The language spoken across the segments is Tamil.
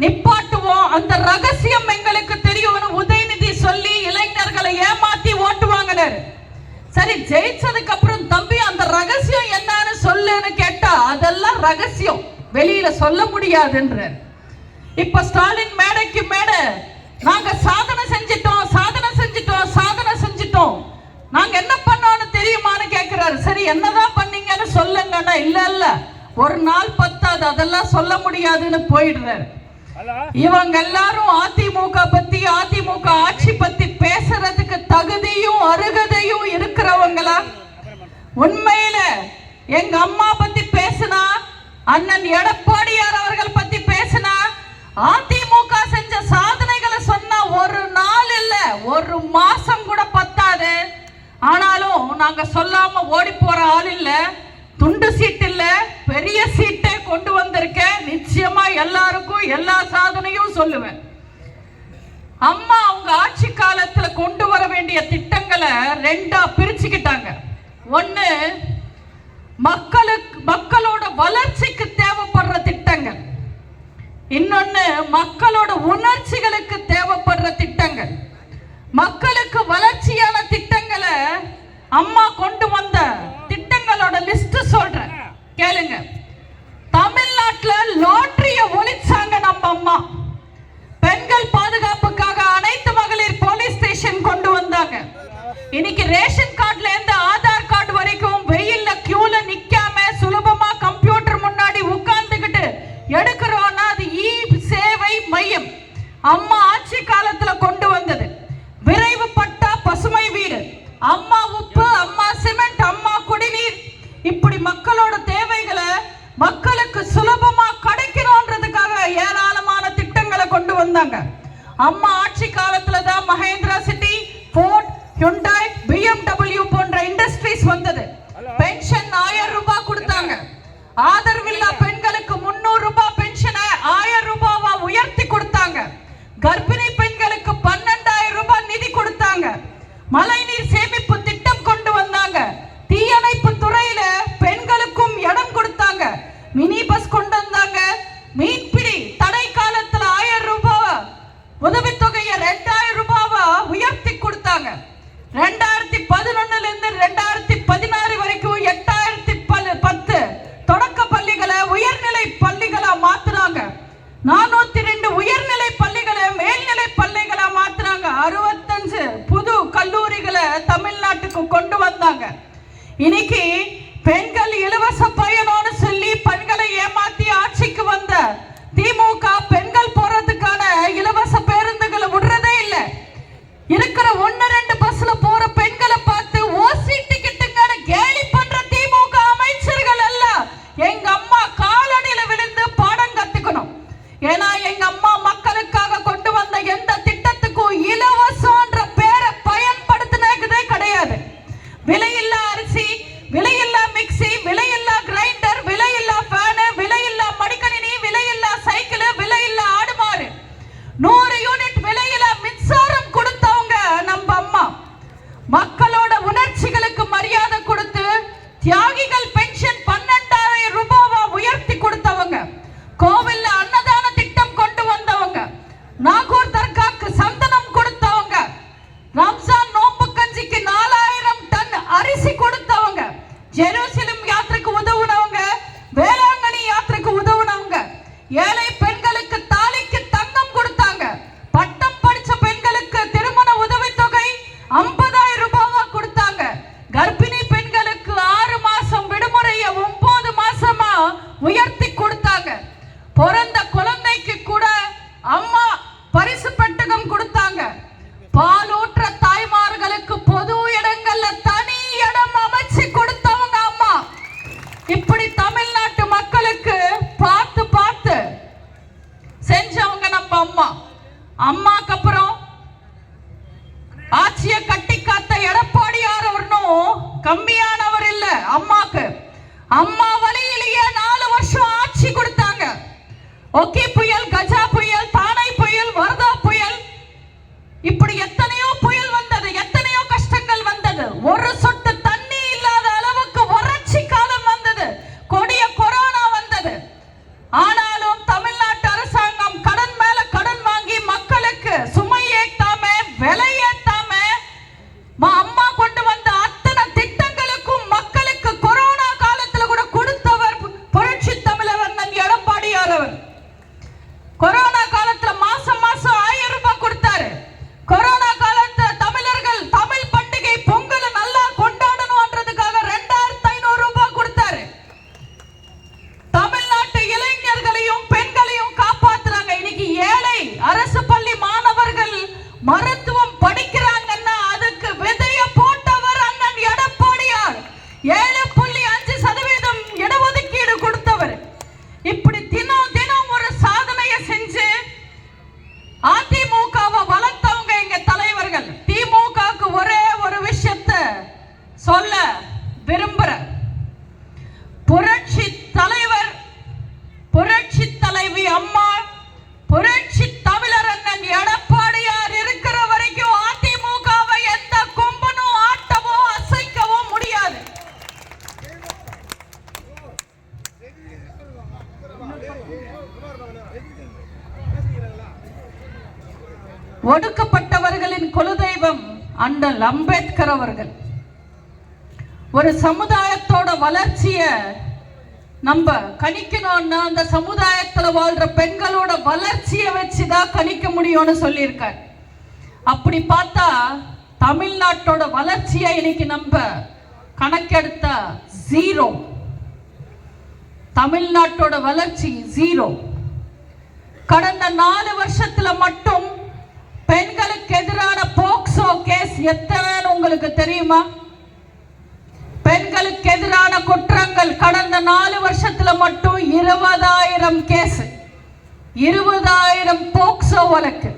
நிப்பாட்டுவோம். அந்த ரகசியம் எங்களுக்கு தெரியும்னு உதயநிதி சொல்லி இளைஞர்களை ஏமாத்தி ஓட்டு வாங்கினாரு. சரி ஜெயிச்சதுக்கு அப்புறம் தம்பி அந்த ரகசியம் என்னன்னு சொல்லுன்னு கேட்டா அதெல்லாம் ரகசியம். வெளியில சொல்ல முடியாதுன்றார். இப்ப ஸ்டாலின் மேடைக்கு மேடை நாங்க சாதனை செஞ்சிட்டோம் சாதனை செஞ்சிட்டோம் சாதனை செஞ்சிட்டோம். நாங்க என்ன பண்ணோம்னு தெரியுமான்னு கேக்குறாரு. சரி என்னதான் பண்ணீங்கன்னு சொல்லுங்கன்னா இல்ல இல்ல. ஒரு நாள் பத்தாது அதெல்லாம் சொல்ல முடியாதுன்னு போயிடுறாரு. இவங்க எல்லாரும் அதிமுக பத்தி அதிமுக ஆட்சி பத்தி பேசுறதுக்கு தகுதியும் அருகதையும் இருக்கிறவங்களா? உண்மையில எங்க அம்மா பத்தி பேசினா அண்ணன் எடப்பாடியார் அவர்கள் பத்தி பேசினா அதிமுக செஞ்ச சாதனைகளை சொன்னா ஒரு நாள் இல்ல ஒரு மாசம் கூட பத்தாது. ஆனாலும் நாங்க சொல்லாம ஓடி போற ஆள் இல்ல துண்டு சீட் இல்ல பெரிய சீட்டு கொண்டு வந்திருக்கேன். நிச்சயமா எல்லாருக்கும் எல்லா சாதனையும் சொல்லுவேன். அம்மா அவங்க ஆட்சி காலத்துல கொண்டு வர வேண்டிய திட்டங்களை ரெண்டா பிரிச்சுக்கிட்டாங்க. ஒண்ணு மக்களுக்கு மக்களோட வளர்ச்சிக்கு தேவைப்படுற திட்டங்கள். இன்னொன்னு மக்களோட உணர்ச்சிகளுக்கு தேவைப்படுற திட்டங்கள். மக்களுக்கு வளர்ச்சியான திட்டங்களை அம்மா கொண்டு வந்த திட்டங்களோட லிஸ்ட் சொல்றேன். கேளுங்க. இன்னைக்கு ரேஷன் கார்டுல இருந்து ஆதார் கார்டு வரைக்கும் வெயில்ல கியூல நிக்காம சுலபமா கம்ப்யூட்டர் முன்னாடி உட்கார்ந்துகிட்டு எடுக்கிறோம்னா அது இ சேவை மையம். அம்மா ஆட்சி காலத்துல கொண்டு வந்தது. விரைவு பட்டா பசுமை வீடு. அம்மா உப்பு அம்மா சிமெண்ட் அம்மா குடிநீர். இப்படி மக்களோட தேவைகளை மக்களுக்கு சுலபமா கிடைக்கணும்ன்றதுக்காக ஏராளமான திட்டங்களை கொண்டு வந்தாங்க. அம்மா ஆட்சி காலத்துல தான் மகேந்திரா சிட்டி போன் ஹுண்டாய் பிஎம்டபிள்யூ போன்ற இண்டஸ்ட்ரீஸ் வந்தது. பென்ஷன் ஆயிரம் ரூபாய் கொடுத்தாங்க. ஆதரவில்லா பெண்களுக்கு முன்னூறு ரூபாய் பென்ஷனை ஆயிரம் ரூபாவா உயர்த்தி கொடுத்தாங்க. கர்ப்பிணி பெண்களுக்கு பன்னெண்டாயிரம் ரூபாய் நிதி கொடுத்தாங்க. மழைநீர் ஏன்னா மக்களுக்கு பார்த்து பார்த்து செஞ்சவங்க நம்ம அம்மா. அம்மாக்கு அப்புறம் ஆட்சிய கட்டி காத்த எடப்பாடியார் அவர்னும் கம்மியானவர் இல்ல அம்மாக்கு. அம்மா வழியிலேயே நாலு வருஷம் ஆட்சி கொடுத்தாங்க. ஒகே புயல் கஜா ஒடுக்கப்பட்டவர்களின் குலதெய்வம் அந்த அம்பேத்கர் அவர்கள். ஒரு சமுதாயத்தோட வளர்ச்சிய நம்ம கணிக்கணும்னா அந்த சமுதாயத்துல வாழ்ற பெண்களோட வளர்ச்சியை வச்சுதான் கணிக்க முடியும்னு சொல்லியிருக்கார். அப்படி பார்த்தா தமிழ்நாட்டோட வளர்ச்சியை இன்னைக்கு நம்ம கணக்கெடுத்தா ஜீரோ தமிழ்நாட்டோட வளர்ச்சி ஜீரோ கடந்த நாலு வருஷத்துல மட்டும் பெண்களுக்கு எதிரான போக்சோ கேஸ் எத்தனைன்னு உங்களுக்கு தெரியுமா? பெண்களுக்கு எதிரான குற்றங்கள் கடந்த நாலு வருஷத்துல மட்டும் இருபதாயிரம் கேஸ். இருபதாயிரம் போக்சோ வழக்கு.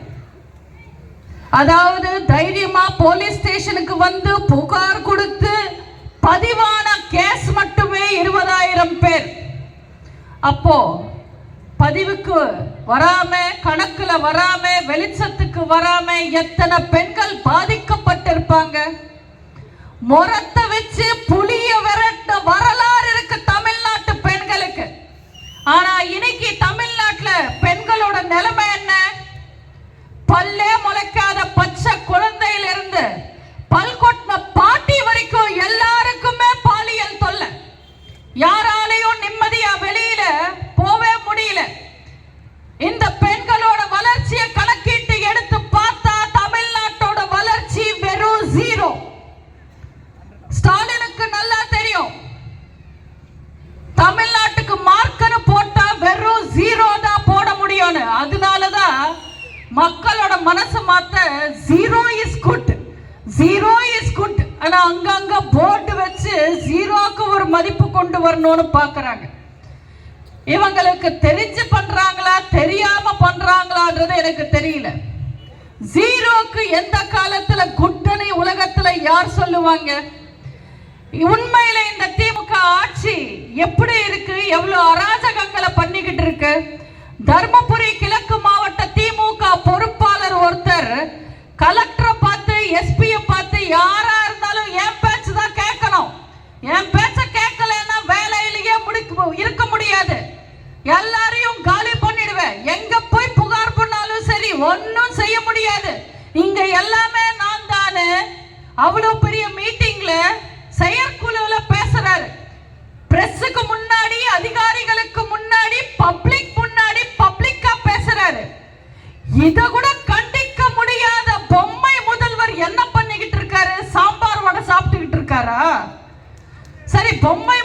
அதாவது தைரியமா போலீஸ் ஸ்டேஷனுக்கு வந்து புகார் கொடுத்து பதிவான கேஸ் மட்டுமே இருபதாயிரம் பேர். அப்போ பதிவுக்கு வராம கணக்குல வராம வெளிச்சத்துக்கு வராம எத்தனை பெண்கள் பாதிக்கப்பட்டிருப்பாங்க? முரத்தை வச்சு புளிய விரட்ட வரலாறு மக்களோட மனசை மாத்த zero is good zero is good ஆனா அங்கங்க போர்டு வச்சு ஜீரோக்கு ஒரு மதிப்பு கொண்டு வரணும்னு பாக்குறாங்க. இவங்களுக்கு தெரிஞ்சு பண்றாங்களா தெரியாம பண்றாங்களான்றது எனக்கு தெரியல. ஜீரோக்கு எந்த காலத்துல குட்டனை உலகத்துல யார் சொல்லுவாங்க? உண்மையில இந்த திமுக ஆட்சி எப்படி இருக்கு? எவ்வளவு அராஜகங்களை பண்ணிக்கிட்டு இருக்கு? தர்மபுரி கிழக்கு மாவட்ட பொறுப்பாளர் ஒருத்தர் கலெக்டரை பார்த்து எஸ்பியை பார்த்து யாரா இத கூட கண்டிக்க முடியாத பொம்மை முதல்வர் என்ன பண்ணிக்கிட்டு இருக்காரு? சாம்பார் வடை சாப்பிட்டுக்கிட்டு இருக்காரா? சரி பொம்மை